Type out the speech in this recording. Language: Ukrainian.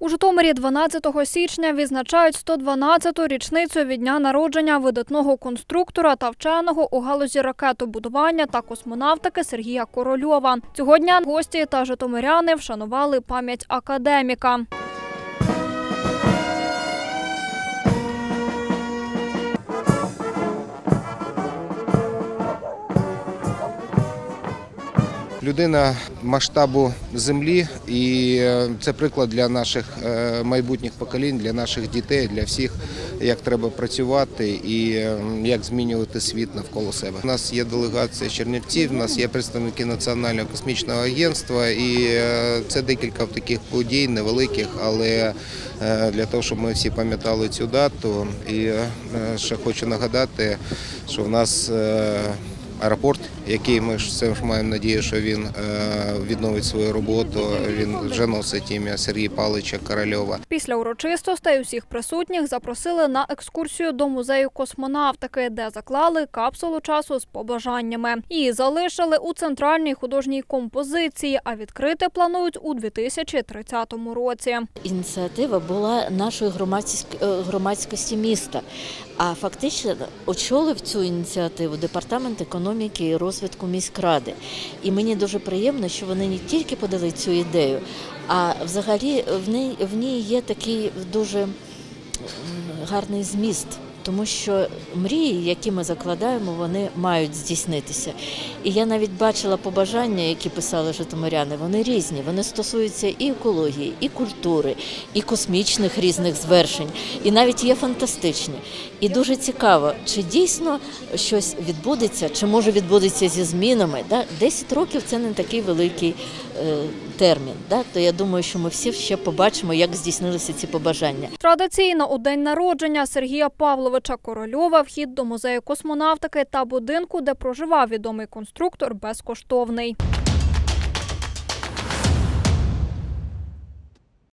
У Житомирі 12 січня відзначають 112-ту річницю від дня народження видатного конструктора та вченого у галузі ракетобудування та космонавтики Сергія Корольова. Цього дня гості та житомиряни вшанували пам'ять академіка. Людина масштабу землі, і е, це приклад для наших е, майбутніх поколінь, для наших дітей, для всіх, як треба працювати і як змінювати світ навколо себе. У нас є делегація Чернівців, у нас є представники Національного космічного агентства, і е, це декілька таких подій невеликих, але для того, щоб ми всі пам'ятали цю дату. І ще хочу нагадати, що в нас. Аеропорт, який ми ж все ж маємо надію, що він е, відновить свою роботу. Він вже носить ім'я Сергія Павловича Корольова. Після урочистостей усіх присутніх запросили на екскурсію до музею космонавтики, де заклали капсулу часу з побажаннями. Її залишили у центральній художній композиції, а відкрити планують у 2030 році. Ініціатива була нашої е, громадськості міста. А фактично очолив цю ініціативу департамент економіки і розвитку міськради. І мені дуже приємно, що вони не тільки подали цю ідею, а взагалі в ній, в ній є такий дуже гарний зміст. Тому що мрії, які ми закладаємо, вони мають здійснитися. І я навіть бачила побажання, які писали житомиряни, вони різні. Вони стосуються і екології, і культури, і космічних різних звершень, і навіть є фантастичні. І дуже цікаво, чи дійсно щось відбудеться, чи може відбудеться зі змінами. 10 років це не такий великий термін. Да? То я думаю, що ми всі ще побачимо, як здійснилися ці побажання. Традиційно у день народження Сергія Павловича Корольова вхід до музею космонавтики та будинку, де проживав відомий конструктор, безкоштовний.